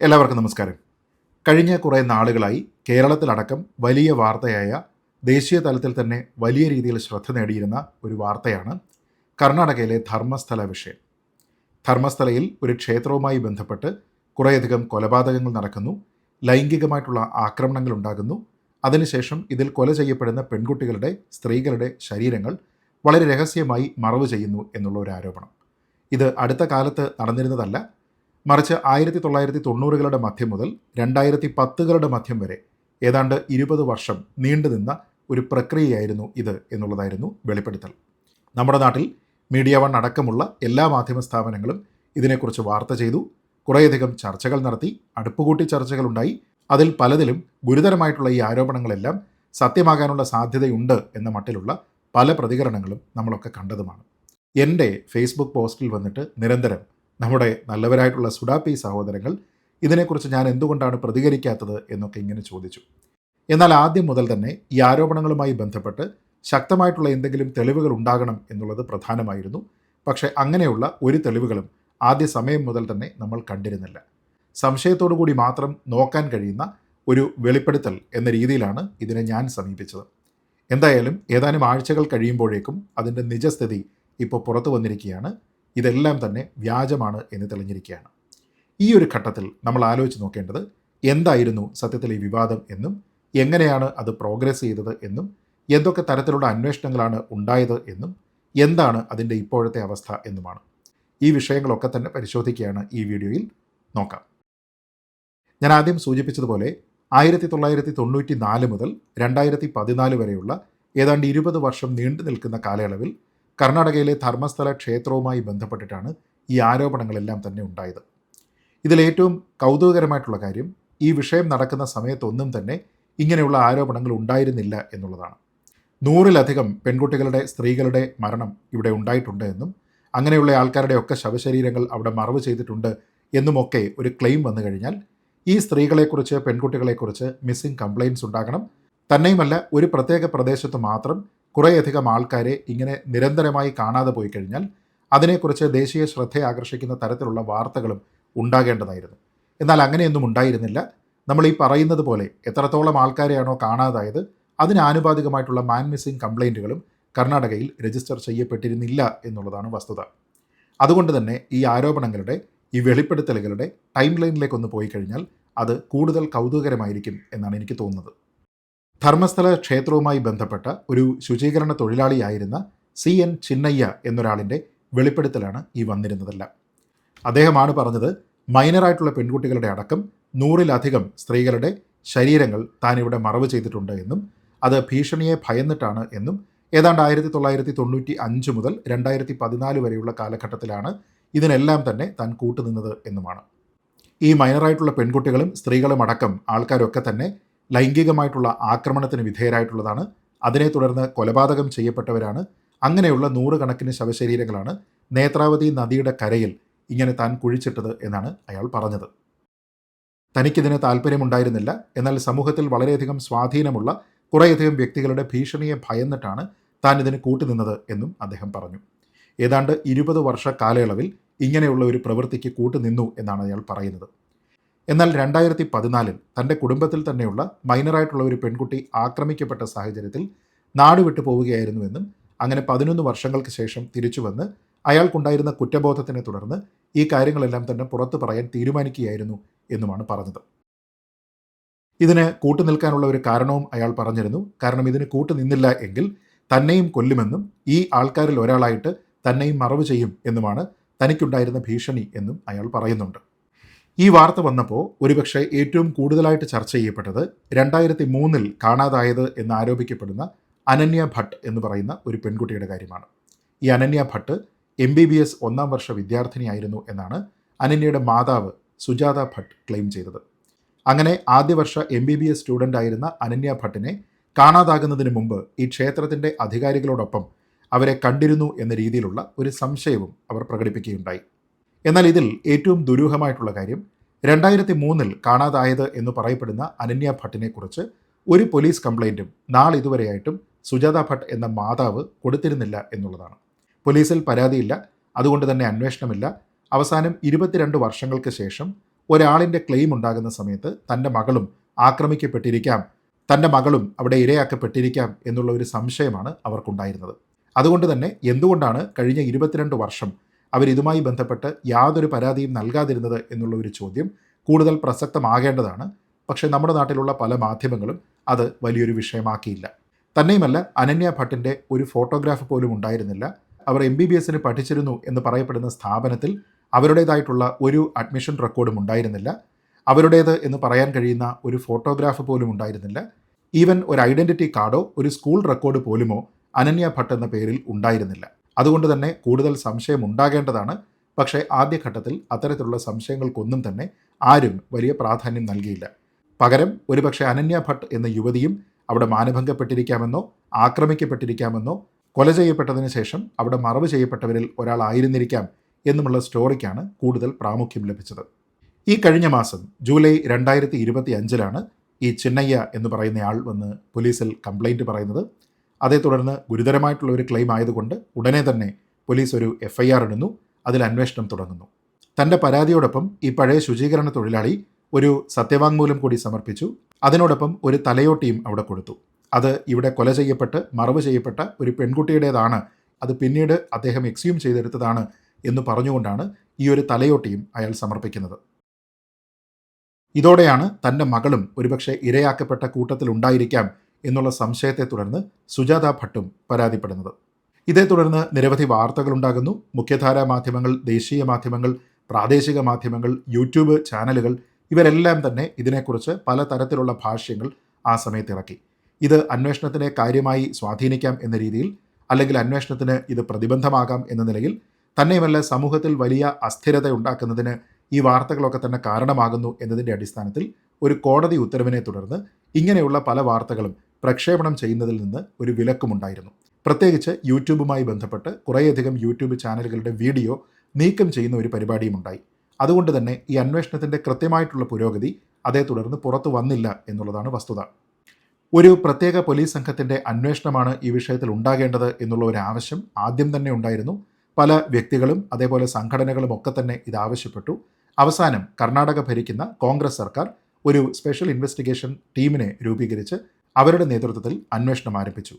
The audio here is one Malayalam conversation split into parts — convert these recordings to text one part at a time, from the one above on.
എല്ലാവർക്കും നമസ്കാരം. കഴിഞ്ഞ കുറേ നാളുകളായി കേരളത്തിലടക്കം വലിയ വാർത്തയായ ദേശീയ തലത്തിൽ തന്നെ വലിയ രീതിയിൽ ശ്രദ്ധ നേടിയിരുന്ന ഒരു വാർത്തയാണ് കർണാടകയിലെ ധർമ്മസ്ഥല വിഷയം. ധർമ്മസ്ഥലയിൽ ഒരു ക്ഷേത്രവുമായി ബന്ധപ്പെട്ട് കുറേയധികം കൊലപാതകങ്ങൾ നടക്കുന്നു ലൈംഗികമായിട്ടുള്ള ആക്രമണങ്ങൾ ഉണ്ടാകുന്നു അതിനുശേഷം ഇതിൽ കൊല ചെയ്യപ്പെടുന്ന പെൺകുട്ടികളുടെ സ്ത്രീകളുടെ ശരീരങ്ങൾ വളരെ രഹസ്യമായി മറവ് ചെയ്യുന്നു എന്നുള്ള ഒരു ആരോപണം. ഇത് അടുത്ത കാലത്ത് നടന്നിരുന്നതല്ല മറിച്ച് ആയിരത്തി തൊള്ളായിരത്തി തൊണ്ണൂറുകളുടെ മധ്യം മുതൽ രണ്ടായിരത്തി പത്തുകളുടെ മധ്യം വരെ. ഏതാണ്ട് ഇരുപത് വർഷം നീണ്ടുനിന്ന ഒരു പ്രക്രിയയായിരുന്നു ഇത് എന്നുള്ളതായിരുന്നു വെളിപ്പെടുത്തൽ. നമ്മുടെ നാട്ടിൽ മീഡിയ വൺ അടക്കമുള്ള എല്ലാ മാധ്യമ സ്ഥാപനങ്ങളും ഇതിനെക്കുറിച്ച് വാർത്ത ചെയ്തു കുറേയധികം ചർച്ചകൾ നടത്തി അടുപ്പുകൂട്ടി ചർച്ചകളുണ്ടായി. അതിൽ പലതിലും ഗുരുതരമായിട്ടുള്ള ഈ ആരോപണങ്ങളെല്ലാം സത്യമാകാനുള്ള സാധ്യതയുണ്ട് എന്ന മട്ടിലുള്ള പല പ്രതികരണങ്ങളും നമ്മളൊക്കെ കണ്ടതുമാണ്. എന്റെ ഫേസ്ബുക്ക് പോസ്റ്റിൽ വന്നിട്ട് നിരന്തരം നമ്മുടെ നല്ലവരായിട്ടുള്ള സുഡാപ്പി സഹോദരങ്ങൾ ഇതിനെക്കുറിച്ച് ഞാൻ എന്തുകൊണ്ടാണ് പ്രതികരിക്കാത്തത് എന്നൊക്കെ ഇങ്ങനെ ചോദിച്ചു. എന്നാൽ ആദ്യം മുതൽ തന്നെ ഈ ആരോപണങ്ങളുമായി ബന്ധപ്പെട്ട് ശക്തമായിട്ടുള്ള എന്തെങ്കിലും തെളിവുകൾ ഉണ്ടാകണം എന്നുള്ളത് പ്രധാനമായിരുന്നു. പക്ഷേ അങ്ങനെയുള്ള ഒരു തെളിവുകളും ആദ്യ സമയം മുതൽ തന്നെ നമ്മൾ കണ്ടിരുന്നില്ല. സംശയത്തോടു കൂടി മാത്രം നോക്കാൻ കഴിയുന്ന ഒരു വെളിപ്പെടുത്തൽ എന്ന രീതിയിലാണ് ഇതിനെ ഞാൻ സമീപിച്ചത്. എന്തായാലും ഏതാനും ആഴ്ചകൾ കഴിയുമ്പോഴേക്കും അതിന്റെ നിജസ്ഥിതി ഇപ്പോൾ പുറത്തു വന്നിരിക്കുകയാണ്. ഇതെല്ലാം തന്നെ വ്യാജമാണ് എന്ന് തെളിഞ്ഞിരിക്കുകയാണ്. ഈ ഒരു ഘട്ടത്തിൽ നമ്മൾ ആലോചിച്ച് നോക്കേണ്ടത് എന്തായിരുന്നു സത്യത്തിൽ ഈ വിവാദം എന്നും എങ്ങനെയാണ് അത് പ്രോഗ്രസ് ചെയ്തത് എന്നും എന്തൊക്കെ തരത്തിലുള്ള അന്വേഷണങ്ങളാണ് ഉണ്ടായത് എന്നും എന്താണ് അതിന്റെ ഇപ്പോഴത്തെ അവസ്ഥ എന്നുമാണ്. ഈ വിഷയങ്ങളൊക്കെ തന്നെ പരിശോധിക്കുകയാണ് ഈ വീഡിയോയിൽ നോക്കാം. ഞാൻ ആദ്യം സൂചിപ്പിച്ചതുപോലെ ആയിരത്തി തൊള്ളായിരത്തി തൊണ്ണൂറ്റി നാല് മുതൽ രണ്ടായിരത്തി പതിനാല് വരെയുള്ള ഏതാണ്ട് ഇരുപത് വർഷം നീണ്ടു നിൽക്കുന്ന കാലയളവിൽ കർണാടകയിലെ ധർമ്മസ്ഥല ക്ഷേത്രവുമായി ബന്ധപ്പെട്ടിട്ടാണ് ഈ ആരോപണങ്ങളെല്ലാം തന്നെ ഉണ്ടായത്. ഇതിലേറ്റവും കൗതുകകരമായിട്ടുള്ള കാര്യം ഈ വിഷയം നടക്കുന്ന സമയത്തൊന്നും തന്നെ ഇങ്ങനെയുള്ള ആരോപണങ്ങൾ ഉണ്ടായിരുന്നില്ല എന്നുള്ളതാണ്. നൂറിലധികം പെൺകുട്ടികളുടെ സ്ത്രീകളുടെ മരണം ഇവിടെ ഉണ്ടായിട്ടുണ്ട് എന്നും അങ്ങനെയുള്ള ആൾക്കാരുടെ ഒക്കെ ശവശരീരങ്ങൾ അവിടെ മറവ് ചെയ്തിട്ടുണ്ട് എന്നുമൊക്കെ ഒരു ക്ലെയിം വന്നു കഴിഞ്ഞാൽ ഈ സ്ത്രീകളെക്കുറിച്ച് പെൺകുട്ടികളെക്കുറിച്ച് മിസ്സിംഗ് കംപ്ലയിൻസ് ഉണ്ടാകണം. തന്നെയുമല്ല ഒരു പ്രത്യേക പ്രദേശത്ത് മാത്രം കുറേയധികം ആൾക്കാരെ ഇങ്ങനെ നിരന്തരമായി കാണാതെ പോയി കഴിഞ്ഞാൽ അതിനെക്കുറിച്ച് ദേശീയ ശ്രദ്ധയെ ആകർഷിക്കുന്ന തരത്തിലുള്ള വാർത്തകളും ഉണ്ടാകേണ്ടതായിരുന്നു. എന്നാൽ അങ്ങനെയൊന്നും ഉണ്ടായിരുന്നില്ല. നമ്മൾ ഈ പറയുന്നത് പോലെ എത്രത്തോളം ആൾക്കാരെയാണോ കാണാതായത് അതിന് ആനുപാതികമായിട്ടുള്ള മാൻ മിസ്സിംഗ് കംപ്ലൈന്റുകളും കർണാടകയിൽ രജിസ്റ്റർ ചെയ്യപ്പെട്ടിരുന്നില്ല എന്നുള്ളതാണ് വസ്തുത. അതുകൊണ്ട് തന്നെ ഈ ആരോപണങ്ങളുടെ ഈ വെളിപ്പെടുത്തലുകളുടെ ടൈം ലൈനിലേക്കൊന്ന് പോയി കഴിഞ്ഞാൽ അത് കൂടുതൽ കൗതുകകരമായിരിക്കും എന്നാണ് എനിക്ക് തോന്നുന്നത്. ധർമ്മസ്ഥല ക്ഷേത്രവുമായി ബന്ധപ്പെട്ട ഒരു ശുചീകരണ തൊഴിലാളിയായിരുന്ന സി എൻ ചിന്നയ്യ എന്നൊരാളിന്റെ വെളിപ്പെടുത്തലാണ് ഈ വന്നിരുന്നതെല്ലാം. അദ്ദേഹമാണ് പറഞ്ഞത് മൈനറായിട്ടുള്ള പെൺകുട്ടികളുടെ അടക്കം നൂറിലധികം സ്ത്രീകളുടെ ശരീരങ്ങൾ താനിവിടെ മറവ് ചെയ്തിട്ടുണ്ട് എന്നും അത് ഭീഷണിയെ ഭയന്നിട്ടാണ് എന്നും ഏതാണ്ട് ആയിരത്തി തൊള്ളായിരത്തി തൊണ്ണൂറ്റി അഞ്ച് മുതൽ രണ്ടായിരത്തി പതിനാല് വരെയുള്ള കാലഘട്ടത്തിലാണ് ഇതിനെല്ലാം തന്നെ താൻ കൂട്ടുനിന്നത് എന്നുമാണ്. ഈ മൈനറായിട്ടുള്ള പെൺകുട്ടികളും സ്ത്രീകളും അടക്കം ആൾക്കാരൊക്കെ തന്നെ ലൈംഗികമായിട്ടുള്ള ആക്രമണത്തിന് വിധേയരായിട്ടുള്ളതാണ്. അതിനെ തുടർന്ന് കൊലപാതകം ചെയ്യപ്പെട്ടവരാണ്. അങ്ങനെയുള്ള നൂറുകണക്കിന് ശവശരീരങ്ങളാണ് നേത്രാവതി നദിയുടെ കരയിൽ ഇങ്ങനെ താൻ കുഴിച്ചിട്ടത് എന്നാണ് അയാൾ പറഞ്ഞത്. തനിക്കിതിന് താല്പര്യമുണ്ടായിരുന്നില്ല എന്നാൽ സമൂഹത്തിൽ വളരെയധികം സ്വാധീനമുള്ള കുറേയധികം വ്യക്തികളുടെ ഭീഷണിയെ ഭയന്നിട്ടാണ് താൻ ഇതിന് കൂട്ടുനിന്നത് എന്നും അദ്ദേഹം പറഞ്ഞു. ഏതാണ്ട് ഇരുപത് വർഷ കാലയളവിൽ ഇങ്ങനെയുള്ള ഒരു പ്രവൃത്തിക്ക് കൂട്ടുനിന്നു എന്നാണ് അയാൾ പറയുന്നത്. എന്നാൽ രണ്ടായിരത്തി പതിനാലിൽ തന്റെ കുടുംബത്തിൽ തന്നെയുള്ള മൈനറായിട്ടുള്ള ഒരു പെൺകുട്ടി ആക്രമിക്കപ്പെട്ട സാഹചര്യത്തിൽ നാടുവിട്ടു പോവുകയായിരുന്നുവെന്നും അങ്ങനെ പതിനൊന്ന് വർഷങ്ങൾക്ക് ശേഷം തിരിച്ചു വന്ന് അയാൾക്കുണ്ടായിരുന്ന കുറ്റബോധത്തിനെ തുടർന്ന് ഈ കാര്യങ്ങളെല്ലാം തന്നെ പുറത്തു പറയാൻ തീരുമാനിക്കുകയായിരുന്നു എന്നുമാണ് പറഞ്ഞത്. ഇതിന് കൂട്ടുനിൽക്കാനുള്ള ഒരു കാരണവും അയാൾ പറഞ്ഞിരുന്നു. കാരണം ഇതിന് കൂട്ടുനിന്നില്ല എങ്കിൽ തന്നെയും കൊല്ലുമെന്നും ഈ ആൾക്കാരിൽ ഒരാളായിട്ട് തന്നെയും മറവ് ചെയ്യും എന്നുമാണ് തനിക്കുണ്ടായിരുന്ന ഭീഷണി എന്നും അയാൾ പറയുന്നുണ്ട്. ഈ വാർത്ത വന്നപ്പോൾ ഒരുപക്ഷെ ഏറ്റവും കൂടുതലായിട്ട് ചർച്ച ചെയ്യപ്പെട്ടത് രണ്ടായിരത്തി മൂന്നിൽ കാണാതായത് എന്ന് ആരോപിക്കപ്പെടുന്ന അനന്യ ഭട്ട് എന്ന് പറയുന്ന ഒരു പെൺകുട്ടിയുടെ കാര്യമാണ്. ഈ Ananya Bhat M B B S ഒന്നാം വർഷ വിദ്യാർത്ഥിനിയായിരുന്നു എന്നാണ് അനന്യയുടെ മാതാവ് സുജാത ഭട്ട് ക്ലെയിം ചെയ്തത്. അങ്ങനെ ആദ്യ വർഷ M B B S student ആയിരുന്ന അനന്യ ഭട്ടിനെ കാണാതാകുന്നതിന് മുമ്പ് ഈ ക്ഷേത്രത്തിന്റെ അധികാരികളോടൊപ്പം അവരെ കണ്ടിരുന്നു എന്ന രീതിയിലുള്ള ഒരു സംശയവും അവർ പ്രകടിപ്പിക്കുകയുണ്ടായി. എന്നാൽ ഇതിൽ ഏറ്റവും ദുരൂഹമായിട്ടുള്ള കാര്യം രണ്ടായിരത്തി മൂന്നിൽ കാണാതായത് എന്ന് പറയപ്പെടുന്ന അനന്യ ഭട്ടിനെക്കുറിച്ച് ഒരു പോലീസ് കംപ്ലൈന്റും നാളിതുവരെയായിട്ടും സുജാത ഭട്ട് എന്ന മാതാവ് കൊടുത്തിരുന്നില്ല എന്നുള്ളതാണ്. പോലീസിൽ പരാതിയില്ല അതുകൊണ്ട് തന്നെ അന്വേഷണമില്ല. അവസാനം ഇരുപത്തിരണ്ട് വർഷങ്ങൾക്ക് ശേഷം ഒരാളിന്റെ ക്ലെയിം ഉണ്ടാകുന്ന സമയത്ത് തന്റെ മകളും ആക്രമിക്കപ്പെട്ടിരിക്കാം തന്റെ മകളും അവിടെ ഇരയാക്കപ്പെട്ടിരിക്കാം എന്നുള്ള ഒരു സംശയമാണ് അവർക്കുണ്ടായിരുന്നത്. അതുകൊണ്ട് തന്നെ എന്തുകൊണ്ടാണ് കഴിഞ്ഞ ഇരുപത്തിരണ്ട് വർഷം അവരിതുമായി ബന്ധപ്പെട്ട് യാതൊരു പരാതിയും നൽകാതിരുന്നത് എന്നുള്ള ഒരു ചോദ്യം കൂടുതൽ പ്രസക്തമാകേണ്ടതാണ്. പക്ഷേ നമ്മുടെ നാട്ടിലുള്ള പല മാധ്യമങ്ങളും അത് വലിയൊരു വിഷയമാക്കിയില്ല. തന്നെയുമല്ല അനന്യ ഭട്ടിന്റെ ഒരു ഫോട്ടോഗ്രാഫ് പോലും ഉണ്ടായിരുന്നില്ല. അവർ എം ബി ബി എസിന് പഠിച്ചിരുന്നു എന്ന് പറയപ്പെടുന്ന സ്ഥാപനത്തിൽ അവരുടേതായിട്ടുള്ള ഒരു അഡ്മിഷൻ റെക്കോർഡും ഉണ്ടായിരുന്നില്ല. അവരുടേത് എന്ന് പറയാൻ കഴിയുന്ന ഒരു ഫോട്ടോഗ്രാഫ് പോലും ഉണ്ടായിരുന്നില്ല. ഈവൻ ഒരു ഐഡന്റിറ്റി കാർഡോ ഒരു സ്കൂൾ റെക്കോർഡ് പോലുമോ അനന്യ ഭട്ട് എന്ന പേരിൽ ഉണ്ടായിരുന്നില്ല. അതുകൊണ്ട് തന്നെ കൂടുതൽ സംശയം ഉണ്ടാകേണ്ടതാണ്. പക്ഷേ ആദ്യഘട്ടത്തിൽ അത്തരത്തിലുള്ള സംശയങ്ങൾക്കൊന്നും തന്നെ ആരും വലിയ പ്രാധാന്യം നൽകിയില്ല. പകരം ഒരുപക്ഷെ അനന്യ ഭട്ട് എന്ന യുവതിയും അവിടെ മാനഭംഗപ്പെട്ടിരിക്കാമെന്നോ ആക്രമിക്കപ്പെട്ടിരിക്കാമെന്നോ കൊല ചെയ്യപ്പെട്ടതിന് ശേഷം അവിടെ മറവ് ചെയ്യപ്പെട്ടവരിൽ ഒരാളായിരുന്നിരിക്കാം എന്നുമുള്ള സ്റ്റോറിക്കാണ് കൂടുതൽ പ്രാമുഖ്യം ലഭിച്ചത്. ഈ കഴിഞ്ഞ മാസം ജൂലൈ രണ്ടായിരത്തി ഇരുപത്തി അഞ്ചിലാണ് ഈ ചിന്നയ്യ എന്ന് പറയുന്നയാൾ വന്ന് പോലീസിൽ കംപ്ലൈന്റ് പറയുന്നത്. അതേ തുടർന്ന് ഗുരുതരമായിട്ടുള്ള ഒരു ക്ലെയിം ആയതുകൊണ്ട് ഉടനെ തന്നെ പോലീസ് ഒരു എഫ് ഐ ആർ ഇടുന്നു. അതിൽ അന്വേഷണം തുടങ്ങുന്നു. തന്റെ പരാതിയോടൊപ്പം ഈ പഴയ ശുചീകരണ തൊഴിലാളി ഒരു സത്യവാങ്മൂലം കൂടി സമർപ്പിച്ചു. അതിനോടൊപ്പം ഒരു തലയോട്ടിയും അവിടെ കൊടുത്തു. അത് ഇവിടെ കൊല ചെയ്യപ്പെട്ട് മറവ് ചെയ്യപ്പെട്ട ഒരു പെൺകുട്ടിയുടേതാണ്. അത് പിന്നീട് അദ്ദേഹം എക്സ്യൂം ചെയ്തെടുത്തതാണ് എന്ന് പറഞ്ഞുകൊണ്ടാണ് ഈ ഒരു തലയോട്ടിയും അയാൾ സമർപ്പിക്കുന്നത്. ഇതോടെയാണ് തന്റെ മകളും ഒരുപക്ഷെ ഇരയാക്കപ്പെട്ട കൂട്ടത്തിൽ ഉണ്ടായിരിക്കാം എന്നുള്ള സംശയത്തെ തുടർന്ന് സുജാത ഭട്ടും പരാതിപ്പെടുന്നത്. ഇതേ തുടർന്ന് നിരവധി വാർത്തകൾ ഉണ്ടാകുന്നു മുഖ്യധാരാ മാധ്യമങ്ങൾ ദേശീയ മാധ്യമങ്ങൾ പ്രാദേശിക മാധ്യമങ്ങൾ യൂട്യൂബ് ചാനലുകൾ ഇവരെല്ലാം തന്നെ ഇതിനെക്കുറിച്ച് പല തരത്തിലുള്ള ഭാഷ്യങ്ങൾ ആ സമയത്ത് ഇറക്കി. ഇത് അന്വേഷണത്തിനെ കാര്യമായി സ്വാധീനിക്കാം എന്ന രീതിയിൽ അല്ലെങ്കിൽ അന്വേഷണത്തിന് ഇത് പ്രതിബന്ധമാകാം എന്ന നിലയിൽ തന്നെയുമല്ല സമൂഹത്തിൽ വലിയ അസ്ഥിരത ഉണ്ടാക്കുന്നതിന് ഈ വാർത്തകളൊക്കെ തന്നെ കാരണമാകുന്നു എന്നതിന്റെ അടിസ്ഥാനത്തിൽ ഒരു കോടതി ഉത്തരവിനെ തുടർന്ന് ഇങ്ങനെയുള്ള പല വാർത്തകളും പ്രക്ഷേപണം ചെയ്യുന്നതിൽ നിന്ന് ഒരു വിലക്കുമുണ്ടായിരുന്നു. പ്രത്യേകിച്ച് യൂട്യൂബുമായി ബന്ധപ്പെട്ട് കുറേയധികം യൂട്യൂബ് ചാനലുകളുടെ വീഡിയോ നീക്കം ചെയ്യുന്ന ഒരു പരിപാടിയും ഉണ്ടായി. അതുകൊണ്ട് തന്നെ ഈ അന്വേഷണത്തിന്റെ കൃത്യമായിട്ടുള്ള പുരോഗതി അതേ തുടർന്ന് പുറത്തു വന്നില്ല എന്നുള്ളതാണ് വസ്തുത. ഒരു പ്രത്യേക പോലീസ് സംഘത്തിന്റെ അന്വേഷണമാണ് ഈ വിഷയത്തിൽ ഉണ്ടാകേണ്ടത് എന്നുള്ള ഒരു ആവശ്യം ആദ്യം തന്നെ ഉണ്ടായിരുന്നു. പല വ്യക്തികളും അതേപോലെ സംഘടനകളും ഒക്കെ തന്നെ ഇത് ആവശ്യപ്പെട്ടു. അവസാനം കർണാടക ഭരിക്കുന്ന കോൺഗ്രസ് സർക്കാർ ഒരു സ്പെഷ്യൽ ഇൻവെസ്റ്റിഗേഷൻ ടീമിനെ രൂപീകരിച്ച് അവരുടെ നേതൃത്വത്തിൽ അന്വേഷണം ആരംഭിച്ചു.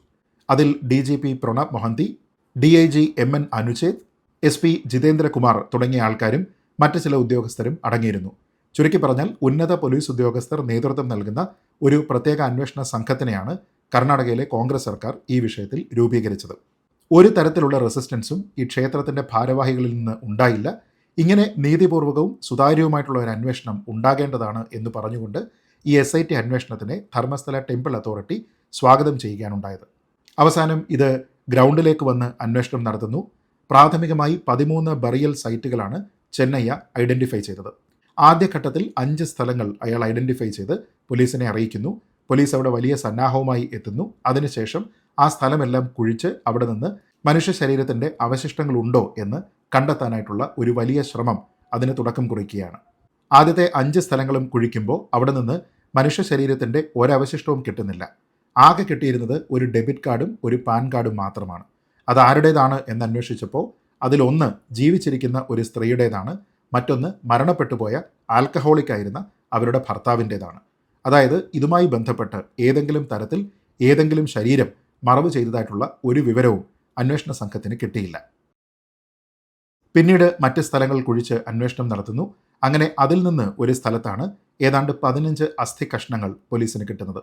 അതിൽ D G P Pranab Mohanty D I G M N Anuchet S P Jitendrakumar തുടങ്ങിയ ആൾക്കാരും മറ്റ് ചില ഉദ്യോഗസ്ഥരും അടങ്ങിയിരുന്നു. ചുരുക്കി പറഞ്ഞാൽ ഉന്നത പോലീസ് ഉദ്യോഗസ്ഥർ നേതൃത്വം നൽകുന്ന ഒരു പ്രത്യേക അന്വേഷണ സംഘത്തിനെയാണ് കർണാടകയിലെ കോൺഗ്രസ് സർക്കാർ ഈ വിഷയത്തിൽ രൂപീകരിച്ചത്. ഒരു തരത്തിലുള്ള റെസിസ്റ്റൻസും ഈ ക്ഷേത്രത്തിന്റെ ഭാരവാഹികളിൽ നിന്ന് ഉണ്ടായില്ല. ഇങ്ങനെ നീതിപൂർവകവും സുതാര്യവുമായിട്ടുള്ള ഒരു അന്വേഷണം ഉണ്ടാകേണ്ടതാണ് എന്ന് പറഞ്ഞുകൊണ്ട് ഈ എസ് ഐ ടി അന്വേഷണത്തിനെ ധർമ്മസ്ഥല ടെമ്പിൾ അതോറിറ്റി സ്വാഗതം ചെയ്യുകയാണുണ്ടായത്. അവസാനം ഇത് ഗ്രൗണ്ടിലേക്ക് വന്ന് അന്വേഷണം നടത്തുന്നു. പ്രാഥമികമായി പതിമൂന്ന് ബറിയൽ സൈറ്റുകളാണ് ചെന്നയ്യ ഐഡന്റിഫൈ ചെയ്തത്. ആദ്യഘട്ടത്തിൽ അഞ്ച് സ്ഥലങ്ങൾ അയാൾ ഐഡന്റിഫൈ ചെയ്ത് പോലീസിനെ അറിയിക്കുന്നു. പോലീസ് അവിടെ വലിയ സന്നാഹവുമായി എത്തുന്നു. അതിനുശേഷം ആ സ്ഥലമെല്ലാം കുഴിച്ച് അവിടെ നിന്ന് മനുഷ്യ ശരീരത്തിന്റെ അവശിഷ്ടങ്ങളുണ്ടോ എന്ന് കണ്ടെത്താനായിട്ടുള്ള ഒരു വലിയ ശ്രമം അതിന് തുടക്കം കുറിക്കുകയാണ്. ആദ്യത്തെ അഞ്ച് സ്ഥലങ്ങളും കുഴിക്കുമ്പോൾ അവിടെ നിന്ന് മനുഷ്യ ശരീരത്തിന്റെ ഒരവശിഷ്ടവും കിട്ടുന്നില്ല. ആകെ കിട്ടിയിരുന്നത് ഒരു ഡെബിറ്റ് കാർഡും ഒരു പാൻ കാർഡും മാത്രമാണ്. അത് ആരുടേതാണ് എന്ന് അന്വേഷിച്ചപ്പോൾ അതിലൊന്ന് ജീവിച്ചിരിക്കുന്ന ഒരു സ്ത്രീയുടേതാണ് മറ്റൊന്ന് മരണപ്പെട്ടുപോയ ആൽക്കഹോളിക് ആയിരുന്ന അവരുടെ ഭർത്താവിന്റേതാണ്. അതായത് ഇതുമായി ബന്ധപ്പെട്ട് ഏതെങ്കിലും തരത്തിൽ ഏതെങ്കിലും ശരീരം മറവ് ചെയ്തതായിട്ടുള്ള ഒരു വിവരവും അന്വേഷണ സംഘത്തിന് കിട്ടിയില്ല. പിന്നീട് മറ്റ് സ്ഥലങ്ങൾ കുഴിച്ച് അന്വേഷണം നടത്തുന്നു. അങ്ങനെ അതിൽ നിന്ന് ഒരു സ്ഥലത്താണ് ഏതാണ്ട് പതിനഞ്ച് അസ്ഥി കഷ്ണങ്ങൾ പോലീസിന് കിട്ടുന്നത്.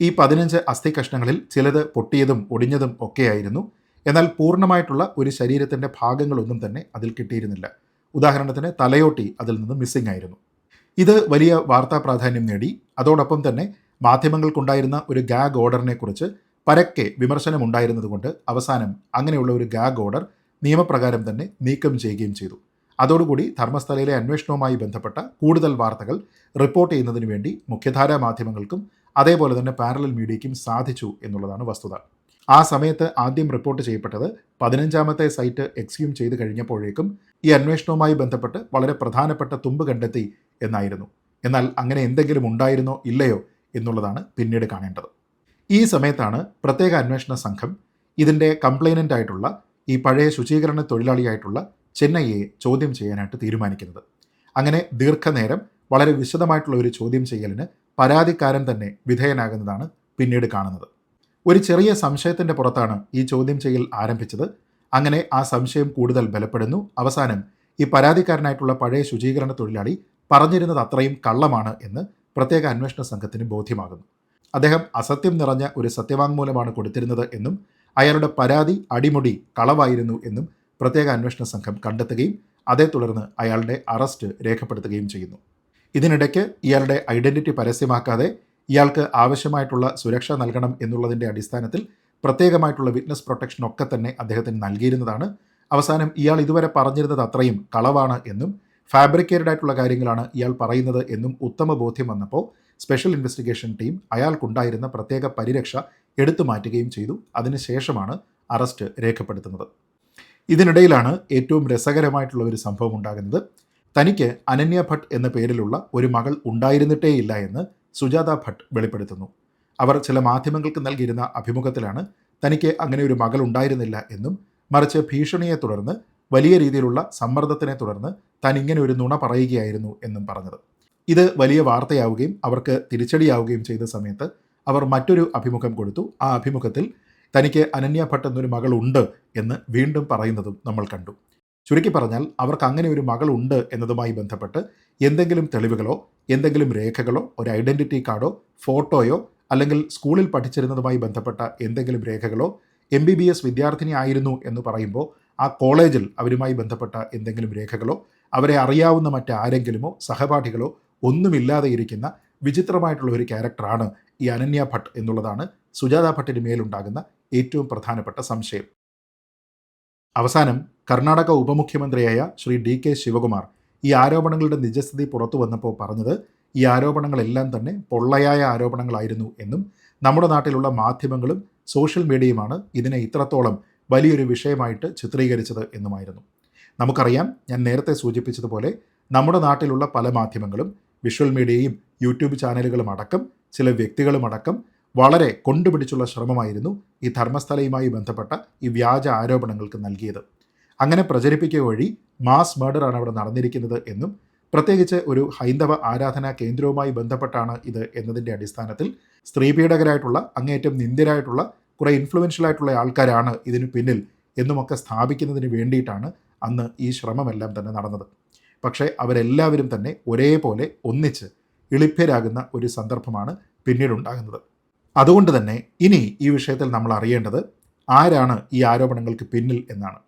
ഈ പതിനഞ്ച് അസ്ഥി കഷ്ണങ്ങളിൽ ചിലത് പൊട്ടിയതും ഒടിഞ്ഞതും ഒക്കെയായിരുന്നു. എന്നാൽ പൂർണമായിട്ടുള്ള ഒരു ശരീരത്തിന്റെ ഭാഗങ്ങളൊന്നും തന്നെ അതിൽ കിട്ടിയിരുന്നില്ല. ഉദാഹരണത്തിന് തലയോട്ടി അതിൽ നിന്ന് മിസ്സിംഗ് ആയിരുന്നു. ഇത് വലിയ വാർത്താ പ്രാധാന്യം നേടി. അതോടൊപ്പം തന്നെ മാധ്യമങ്ങൾക്കുണ്ടായിരുന്ന ഒരു ഗാഗ് ഓർഡറിനെ കുറിച്ച് പരക്കെ വിമർശനമുണ്ടായിരുന്നതുകൊണ്ട് അവസാനം അങ്ങനെയുള്ള ഒരു ഗാഗ് ഓർഡർ നിയമപ്രകാരം തന്നെ നീക്കം ചെയ്യുകയും ചെയ്തു. അതോടുകൂടി ധർമ്മസ്ഥലയിലെ അന്വേഷണവുമായി ബന്ധപ്പെട്ട കൂടുതൽ വാർത്തകൾ റിപ്പോർട്ട് ചെയ്യുന്നതിന് വേണ്ടി മുഖ്യധാരാ മാധ്യമങ്ങൾക്കും അതേപോലെ തന്നെ പാരലൽ മീഡിയയ്ക്കും സാധിച്ചു എന്നുള്ളതാണ് വസ്തുത. ആ സമയത്ത് ആദ്യം റിപ്പോർട്ട് ചെയ്യപ്പെട്ടത് പതിനഞ്ചാമത്തെ സൈറ്റ് എക്സ്യൂം ചെയ്ത് കഴിഞ്ഞപ്പോഴേക്കും ഈ അന്വേഷണവുമായി ബന്ധപ്പെട്ട് വളരെ പ്രധാനപ്പെട്ട തുമ്പ് കണ്ടെത്തി എന്നായിരുന്നു. എന്നാൽ അങ്ങനെ എന്തെങ്കിലും ഉണ്ടായിരുന്നോ ഇല്ലയോ എന്നുള്ളതാണ് പിന്നീട് കാണേണ്ടത്. ഈ സമയത്താണ് പ്രത്യേക അന്വേഷണ സംഘം ഇതിന്റെ കംപ്ലൈനന്റ് ആയിട്ടുള്ള ഈ പഴയ ശുചീകരണ തൊഴിലാളിയായിട്ടുള്ള ചെന്നൈയെ ചോദ്യം ചെയ്യാനായിട്ട് തീരുമാനിക്കുന്നത്. അങ്ങനെ ദീർഘനേരം വളരെ വിശദമായിട്ടുള്ള ഒരു ചോദ്യം ചെയ്യലിന് പരാതിക്കാരൻ തന്നെ വിധേയനാകുന്നതാണ് പിന്നീട് കാണുന്നത്. ഒരു ചെറിയ സംശയത്തിന്റെ പുറത്താണ് ഈ ചോദ്യം ചെയ്യൽ ആരംഭിച്ചത്. അങ്ങനെ ആ സംശയം കൂടുതൽ ബലപ്പെടുന്നു. അവസാനം ഈ പരാതിക്കാരനായിട്ടുള്ള പഴയ ശുചീകരണ തൊഴിലാളി പറഞ്ഞിരുന്നത് അത്രയും കള്ളമാണ് എന്ന് പ്രത്യേക അന്വേഷണ സംഘത്തിന് ബോധ്യമാകുന്നു. അദ്ദേഹം അസത്യം നിറഞ്ഞ ഒരു സത്യവാങ്മൂലമാണ് കൊടുത്തിരുന്നത് എന്നും അയാളുടെ പരാതി അടിമുടി കളവായിരുന്നു എന്നും പ്രത്യേക അന്വേഷണ സംഘം കണ്ടെത്തുകയും അതേ തുടർന്ന് അയാളുടെ അറസ്റ്റ് രേഖപ്പെടുത്തുകയും ചെയ്യുന്നു. ഇതിനിടയ്ക്ക് ഇയാളുടെ ഐഡന്റിറ്റി പരസ്യമാക്കാതെ ഇയാൾക്ക് ആവശ്യമായിട്ടുള്ള സുരക്ഷ നൽകണം എന്നുള്ളതിന്റെ അടിസ്ഥാനത്തിൽ പ്രത്യേകമായിട്ടുള്ള വിറ്റ്നസ് പ്രൊട്ടക്ഷൻ ഒക്കെ തന്നെ അദ്ദേഹത്തിന് നൽകിയിരുന്നതാണ്. അവസാനം ഇയാൾ ഇതുവരെ പറഞ്ഞിരുന്നത് അത്രയും കളവാണ് എന്നും ഫാബ്രിക്കേറ്റഡ് ആയിട്ടുള്ള കാര്യങ്ങളാണ് ഇയാൾ പറയുന്നത് എന്നും ഉത്തമ ബോധ്യം വന്നപ്പോൾ സ്പെഷ്യൽ ഇൻവെസ്റ്റിഗേഷൻ ടീം അയാൾക്കുണ്ടായിരുന്ന പ്രത്യേക പരിരക്ഷ എടുത്തു മാറ്റുകയും ചെയ്തു. അതിനുശേഷമാണ് അറസ്റ്റ് രേഖപ്പെടുത്തുന്നത്. ഇതിനിടയിലാണ് ഏറ്റവും രസകരമായിട്ടുള്ള ഒരു സംഭവം ഉണ്ടാകുന്നത്. തനിക്ക് അനന്യ ഭട്ട് എന്ന പേരിലുള്ള ഒരു മകൾ ഉണ്ടായിരുന്നിട്ടേയില്ല എന്ന് സുജാത ഭട്ട് വെളിപ്പെടുത്തുന്നു. അവർ ചില മാധ്യമങ്ങൾക്ക് നൽകിയിരുന്ന അഭിമുഖത്തിലാണ് തനിക്ക് അങ്ങനെ ഒരു മകൾ ഉണ്ടായിരുന്നില്ല എന്നും മറിച്ച് ഭീഷണിയെ തുടർന്ന് വലിയ രീതിയിലുള്ള സമ്മർദ്ദത്തിനെ തുടർന്ന് താൻ ഇങ്ങനെ ഒരു നുണ പറയുകയായിരുന്നു എന്നും പറഞ്ഞത്. ഇത് വലിയ വാർത്തയാവുകയും അവർക്ക് തിരിച്ചടിയാവുകയും ചെയ്ത സമയത്ത് അവർ മറ്റൊരു അഭിമുഖം കൊടുത്തു. ആ അഭിമുഖത്തിൽ തനിക്ക് അനന്യ ഭട്ട് എന്നൊരു മകളുണ്ട് എന്ന് വീണ്ടും പറയുന്നതും നമ്മൾ കണ്ടു. ചുരുക്കി പറഞ്ഞാൽ അവർക്ക് അങ്ങനെ ഒരു മകളുണ്ട് എന്നതുമായി ബന്ധപ്പെട്ട് എന്തെങ്കിലും തെളിവുകളോ എന്തെങ്കിലും രേഖകളോ ഒരു ഐഡന്റിറ്റി കാർഡോ ഫോട്ടോയോ അല്ലെങ്കിൽ സ്കൂളിൽ പഠിച്ചിരുന്നതുമായി ബന്ധപ്പെട്ട എന്തെങ്കിലും രേഖകളോ എം ബി ബി എസ് വിദ്യാർത്ഥിനി ആയിരുന്നു എന്ന് പറയുമ്പോൾ ആ കോളേജിൽ അവരുമായി ബന്ധപ്പെട്ട എന്തെങ്കിലും രേഖകളോ അവരെ അറിയാവുന്ന മറ്റാരെങ്കിലുമോ സഹപാഠികളോ ഒന്നുമില്ലാതെ ഇരിക്കുന്ന വിചിത്രമായിട്ടുള്ള ഒരു ക്യാരക്ടറാണ് ഈ അനന്യ ഭട്ട് എന്നുള്ളതാണ് സുജാത ഭട്ടിന് മേലുണ്ടാകുന്ന ഏറ്റവും പ്രധാനപ്പെട്ട സംശയം. അവസാനം കർണാടക ഉപമുഖ്യമന്ത്രിയായ ശ്രീ ഡി കെ ശിവകുമാർ ഈ ആരോപണങ്ങളുടെ നിജസ്ഥിതി പുറത്തു വന്നപ്പോൾ പറഞ്ഞത് ഈ ആരോപണങ്ങളെല്ലാം തന്നെ പൊള്ളയായ ആരോപണങ്ങളായിരുന്നു എന്നും നമ്മുടെ നാട്ടിലുള്ള മാധ്യമങ്ങളും സോഷ്യൽ മീഡിയയുമാണ് ഇതിനെ ഇത്രത്തോളം വലിയൊരു വിഷയമായിട്ട് ചിത്രീകരിച്ചത് എന്നുമായിരുന്നു. നമുക്കറിയാം ഞാൻ നേരത്തെ സൂചിപ്പിച്ചതുപോലെ നമ്മുടെ നാട്ടിലുള്ള പല മാധ്യമങ്ങളും വിഷ്വൽ മീഡിയയും യൂട്യൂബ് ചാനലുകളും അടക്കം ചില വ്യക്തികളും അടക്കം വളരെ കൊണ്ടുപിടിച്ചുള്ള ശ്രമമായിരുന്നു ഈ ധർമ്മസ്ഥലയുമായി ബന്ധപ്പെട്ട ഈ വ്യാജ ആരോപണങ്ങൾക്ക് നൽകിയത്. അങ്ങനെ പ്രചരിപ്പിക്കുക വഴി മാസ് മർഡറാണ് അവിടെ നടന്നിരിക്കുന്നത് എന്നും പ്രത്യേകിച്ച് ഒരു ഹൈന്ദവ ആരാധനാ കേന്ദ്രവുമായി ബന്ധപ്പെട്ടാണ് ഇത് എന്നതിന്റെ അടിസ്ഥാനത്തിൽ സ്ത്രീപീഡകരായിട്ടുള്ള അങ്ങേറ്റം നിന്ദ്യരായിട്ടുള്ള കുറേ ഇൻഫ്ലുവൻഷ്യൽ ആയിട്ടുള്ള ആൾക്കാരാണ് ഇതിനു പിന്നിൽ എന്നുമൊക്കെ സ്ഥാപിക്കുന്നതിന് വേണ്ടിയിട്ടാണ് അന്ന് ഈ ശ്രമമെല്ലാം തന്നെ നടന്നത്. പക്ഷേ അവരെല്ലാവരും തന്നെ ഒരേപോലെ ഒന്നിച്ച് എളിഭ്യരാകുന്ന ഒരു സന്ദർഭമാണ് പിന്നീടുണ്ടാകുന്നത്. അതുകൊണ്ട് തന്നെ ഇനി ഈ വിഷയത്തിൽ നമ്മൾ അറിയേണ്ടത് ആരാണ് ഈ ആരോപണങ്ങൾക്ക് പിന്നിൽ എന്നാണ്.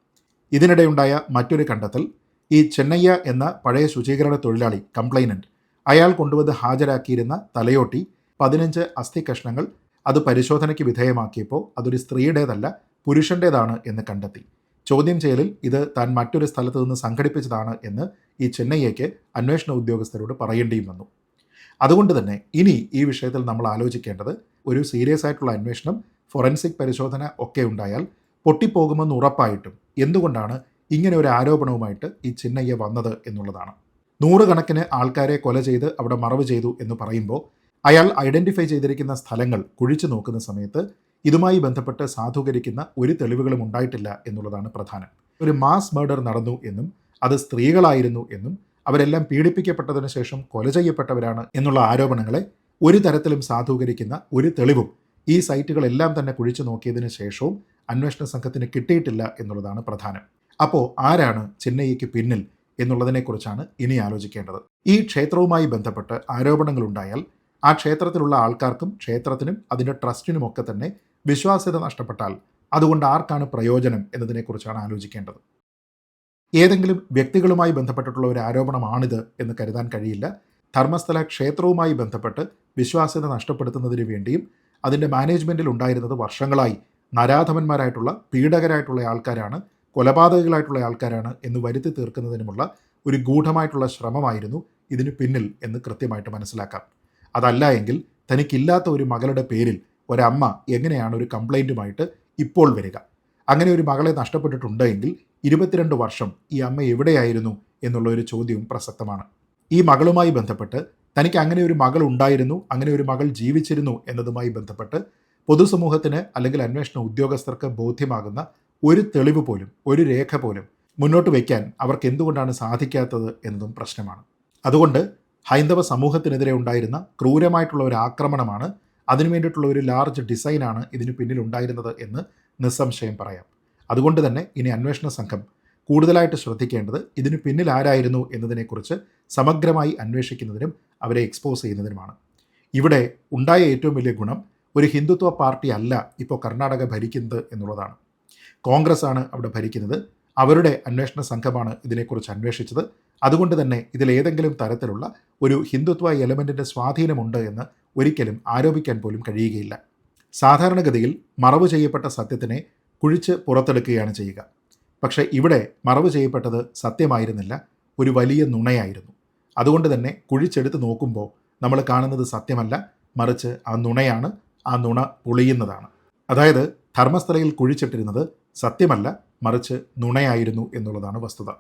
ഇതിനിടെയുണ്ടായ മറ്റൊരു കണ്ടെത്തൽ ഈ ചെന്നയ്യ എന്ന പഴയ ശുചീകരണ തൊഴിലാളി കംപ്ലൈനന്റ് അയാൾ കൊണ്ടുവന്ന് ഹാജരാക്കിയിരുന്ന തലയോട്ടി പതിനഞ്ച് അസ്ഥി കഷ്ണങ്ങൾ അത് പരിശോധനയ്ക്ക് വിധേയമാക്കിയപ്പോൾ അതൊരു സ്ത്രീയുടേതല്ല പുരുഷന്റേതാണ് എന്ന് കണ്ടെത്തി. ചോദ്യം ചെയ്യലിൽ ഇത് താൻ മറ്റൊരു സ്ഥലത്ത് നിന്ന് സംഘടിപ്പിച്ചതാണ് എന്ന് ഈ ചെന്നൈയ്യയ്ക്ക് അന്വേഷണ ഉദ്യോഗസ്ഥരോട് പറയേണ്ടിയും വന്നു. അതുകൊണ്ട് തന്നെ ഇനി ഈ വിഷയത്തിൽ നമ്മൾ ആലോചിക്കേണ്ടത് ഒരു സീരിയസ് ആയിട്ടുള്ള അന്വേഷണം ഫോറൻസിക് പരിശോധന ഒക്കെ ഉണ്ടായാൽ പൊട്ടിപ്പോകുമെന്ന് ഉറപ്പായിട്ടും എന്തുകൊണ്ടാണ് ഇങ്ങനെ ഒരു ആരോപണവുമായിട്ട് ഈ ചിന്നയ്യ വന്നത് എന്നുള്ളതാണ്. നൂറുകണക്കിന് ആൾക്കാരെ കൊല ചെയ്ത് അവിടെ മറവ് ചെയ്തു എന്ന് പറയുമ്പോൾ അയാൾ ഐഡന്റിഫൈ ചെയ്തിരിക്കുന്ന സ്ഥലങ്ങൾ കുഴിച്ചു നോക്കുന്ന സമയത്ത് ഇതുമായി ബന്ധപ്പെട്ട് സാധൂകരിക്കുന്ന ഒരു തെളിവുകളും ഉണ്ടായിട്ടില്ല എന്നുള്ളതാണ് പ്രധാനം. ഒരു മാസ് മർഡർ നടന്നു എന്നും അത് സ്ത്രീകളായിരുന്നു എന്നും അവരെല്ലാം പീഡിപ്പിക്കപ്പെട്ടതിന് ശേഷം കൊല ചെയ്യപ്പെട്ടവരാണ് എന്നുള്ള ആരോപണങ്ങളെ ഒരു തരത്തിലും സാധൂകരിക്കുന്ന ഒരു തെളിവും ഈ സൈറ്റുകളെല്ലാം തന്നെ കുഴിച്ചു നോക്കിയതിനു ശേഷവും അന്വേഷണ സംഘത്തിന് കിട്ടിയിട്ടില്ല എന്നുള്ളതാണ് പ്രധാനം. അപ്പോൾ ആരാണ് ചെന്നൈക്ക് പിന്നിൽ എന്നുള്ളതിനെക്കുറിച്ചാണ് ഇനി ആലോചിക്കേണ്ടത്. ഈ ക്ഷേത്രവുമായി ബന്ധപ്പെട്ട് ആരോപണങ്ങൾ ഉണ്ടായാൽ ആ ക്ഷേത്രത്തിലുള്ള ആൾക്കാർക്കും ക്ഷേത്രത്തിനും അതിന്റെ ട്രസ്റ്റിനുമൊക്കെ തന്നെ വിശ്വാസ്യത നഷ്ടപ്പെട്ടാൽ അതുകൊണ്ട് ആർക്കാണ് പ്രയോജനം എന്നതിനെക്കുറിച്ചാണ് ആലോചിക്കേണ്ടത്. ഏതെങ്കിലും വ്യക്തികളുമായി ബന്ധപ്പെട്ടിട്ടുള്ള ഒരു ആരോപണമാണിത് എന്ന് കരുതാൻ കഴിയില്ല. ധർമ്മസ്ഥല ക്ഷേത്രവുമായി ബന്ധപ്പെട്ട് വിശ്വാസ്യത നഷ്ടപ്പെടുത്തുന്നതിന് വേണ്ടിയും അതിന്റെ മാനേജ്മെന്റിൽ ഉണ്ടായിരുന്നത് വർഷങ്ങളായി നരാധമന്മാരായിട്ടുള്ള പീഡകരായിട്ടുള്ള ആൾക്കാരാണ് കൊലപാതകങ്ങളായിട്ടുള്ള ആൾക്കാരാണ് എന്ന് വരുത്തി തീർക്കുന്നതിനുമുള്ള ഒരു ഗൂഢമായിട്ടുള്ള ശ്രമമായിരുന്നു ഇതിന് പിന്നിൽ എന്ന് കൃത്യമായിട്ട് മനസ്സിലാക്കാം. അതല്ല എങ്കിൽ തനിക്കില്ലാത്ത ഒരു മകളുടെ പേരിൽ ഒരമ്മ എങ്ങനെയാണ് ഒരു കംപ്ലൈന്റുമായിട്ട് ഇപ്പോൾ വരിക? അങ്ങനെ ഒരു മകളെ നഷ്ടപ്പെട്ടിട്ടുണ്ട് എങ്കിൽ ഇരുപത്തിരണ്ട് വർഷം ഈ അമ്മ എവിടെയായിരുന്നു എന്നുള്ള ഒരു ചോദ്യവും പ്രസക്തമാണ്. ഈ മകളുമായി ബന്ധപ്പെട്ട് തനിക്ക് അങ്ങനെ ഒരു മകൾ ഉണ്ടായിരുന്നു അങ്ങനെ ഒരു മകൾ ജീവിച്ചിരുന്നു എന്നതുമായി ബന്ധപ്പെട്ട് പൊതുസമൂഹത്തിന് അല്ലെങ്കിൽ അന്വേഷണ ഉദ്യോഗസ്ഥർക്ക് ബോധ്യമാകുന്ന ഒരു തെളിവ് പോലും ഒരു രേഖ പോലും മുന്നോട്ട് വയ്ക്കാൻ അവർക്ക് എന്തുകൊണ്ടാണ് സാധിക്കാത്തത് എന്നതും പ്രശ്നമാണ്. അതുകൊണ്ട് ഹൈന്ദവ സമൂഹത്തിനെതിരെ ഉണ്ടായിരുന്ന ക്രൂരമായിട്ടുള്ള ഒരു ആക്രമണമാണ് അതിനു വേണ്ടിയിട്ടുള്ള ഒരു ലാർജ് ഡിസൈനാണ് ഇതിനു പിന്നിൽ ഉണ്ടായിരുന്നത് എന്ന് നിസ്സംശയം പറയാം. അതുകൊണ്ട് തന്നെ ഇനി അന്വേഷണ സംഘം കൂടുതലായിട്ട് ശ്രദ്ധിക്കേണ്ടത് ഇതിന് പിന്നിൽ ആരായിരുന്നു എന്നതിനെക്കുറിച്ച് സമഗ്രമായി അന്വേഷിക്കുന്നതിനും അവരെ എക്സ്പോസ് ചെയ്യുന്നതിനുമാണ്. ഇവിടെ ഉണ്ടായ ഏറ്റവും വലിയ ഗുണം ഒരു ഹിന്ദുത്വ പാർട്ടി അല്ല ഇപ്പോൾ കർണാടക ഭരിക്കുന്നത് എന്നുള്ളതാണ്. കോൺഗ്രസ് ആണ് അവിടെ ഭരിക്കുന്നത്. അവരുടെ അന്വേഷണ സംഘമാണ് ഇതിനെക്കുറിച്ച് അന്വേഷിച്ചത്. അതുകൊണ്ട് തന്നെ ഇതിലേതെങ്കിലും തരത്തിലുള്ള ഒരു ഹിന്ദുത്വ എലമെന്റിന്റെ സ്വാധീനമുണ്ട് എന്ന് ഒരിക്കലും ആരോപിക്കാൻ പോലും കഴിയുകയില്ല. സാധാരണഗതിയിൽ മറവ് ചെയ്യപ്പെട്ട സത്യത്തിനെ കുഴിച്ച് പുറത്തെടുക്കുകയാണ് ചെയ്യുക. പക്ഷെ ഇവിടെ മറവ് ചെയ്യപ്പെട്ടത് സത്യമായിരുന്നില്ല. ഒരു വലിയ നുണയായിരുന്നു. അതുകൊണ്ട് തന്നെ കുഴിച്ചെടുത്ത് നോക്കുമ്പോൾ നമ്മൾ കാണുന്നത് സത്യമല്ല. മറിച്ച് ആ നുണയാണ് ആ നുണ പൊളിയുന്നതാണ്. അതായത് ധർമ്മസ്ഥലയിൽ കുഴിച്ചിട്ടിരുന്നത് സത്യമല്ല മറിച്ച് നുണയായിരുന്നു എന്നുള്ളതാണ് വസ്തുത.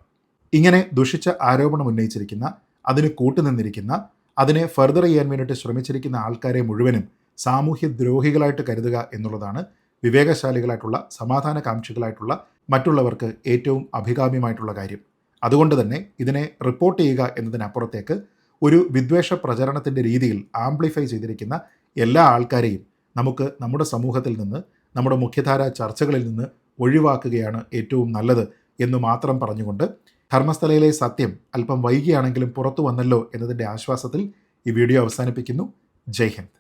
ഇങ്ങനെ ദുഷിച്ച ആരോപണം ഉന്നയിച്ചിരിക്കുന്ന അതിന് കൂട്ടുനിന്നിരിക്കുന്ന അതിനെ ഫർദർ ചെയ്യാൻ വേണ്ടിയിട്ട് ശ്രമിച്ചിരിക്കുന്ന ആൾക്കാരെ മുഴുവനും സാമൂഹ്യ ദ്രോഹികളായിട്ട് കരുതുക എന്നുള്ളതാണ് വിവേകശാലികളായിട്ടുള്ള സമാധാനകാംക്ഷികളായിട്ടുള്ള മറ്റുള്ളവർക്ക് ഏറ്റവും അഭികാമ്യമായിട്ടുള്ള കാര്യം. അതുകൊണ്ട് തന്നെ ഇതിനെ റിപ്പോർട്ട് ചെയ്യുക എന്നതിനപ്പുറത്തേക്ക് ഒരു വിദ്വേഷ പ്രചരണത്തിന്റെ രീതിയിൽ ആംപ്ലിഫൈ ചെയ്തിരിക്കുന്ന എല്ലാ ആൾക്കാരെയും നമുക്ക് നമ്മുടെ സമൂഹത്തിൽ നിന്ന് നമ്മുടെ മുഖ്യധാര ചർച്ചകളിൽ നിന്ന് ഒഴിവാക്കുകയാണ് ഏറ്റവും നല്ലത് എന്ന് മാത്രം പറഞ്ഞുകൊണ്ട് ധർമ്മസ്ഥലയിലെ സത്യം അല്പം വൈകിയാണെങ്കിലും പുറത്തു വന്നല്ലോ എന്നതിന്റെ ആശ്വാസത്തിൽ ഈ വീഡിയോ അവസാനിപ്പിക്കുന്നു. ജയ് ഹിന്ദ്.